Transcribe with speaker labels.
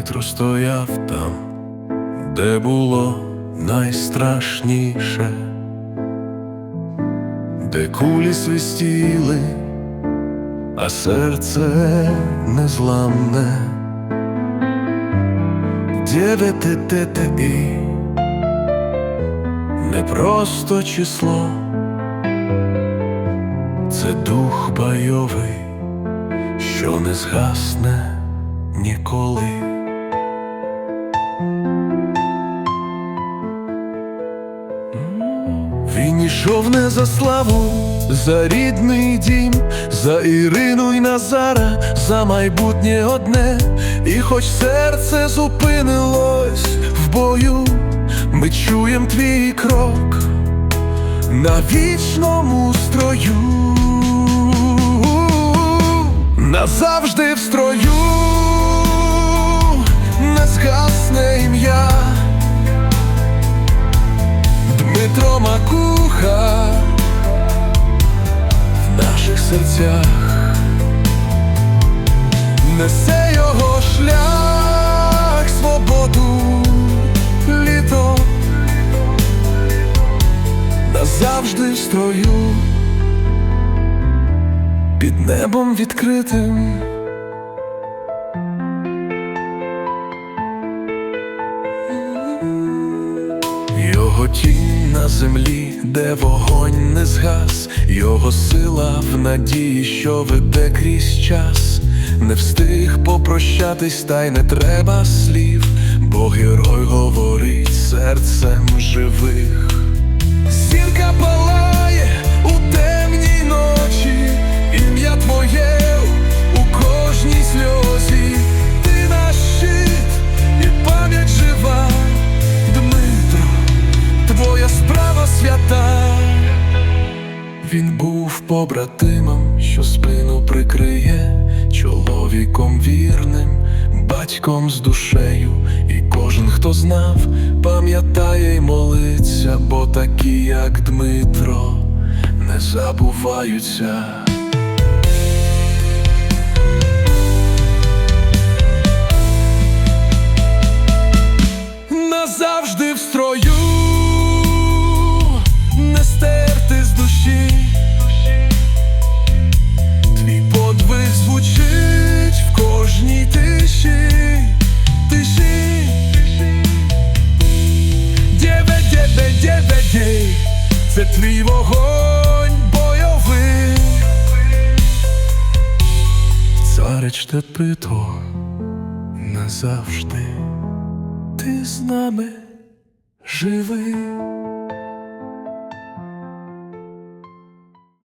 Speaker 1: Дмитро стояв там, де було найстрашніше, де кулі свистіли, а серце незламне. Дев'яти не просто число, це дух бойовий, що не згасне ніколи. Він ішов не за славу, за рідний дім, за Ірину й Назара, за майбутнє одне, і хоч серце зупинилось в бою, ми чуєм твій крок на вічному строю, назавжди в строю, Макуха в наших серцях. Несе його шлях, свободу, літо. Назавжди в під небом відкритим. Його тінь на землі, де вогонь не згас, його сила в надії, що веде крізь час, не встиг попрощатись, та й не треба слів, бо герой говорить серцем живих. Зірка свята. Він був побратимом, що спину прикриє, чоловіком вірним, батьком з душею, і кожен, хто знав, пам'ятає й молиться, бо такі, як Дмитро, не забуваються. Царич Тепито назавжди ти з нами живи.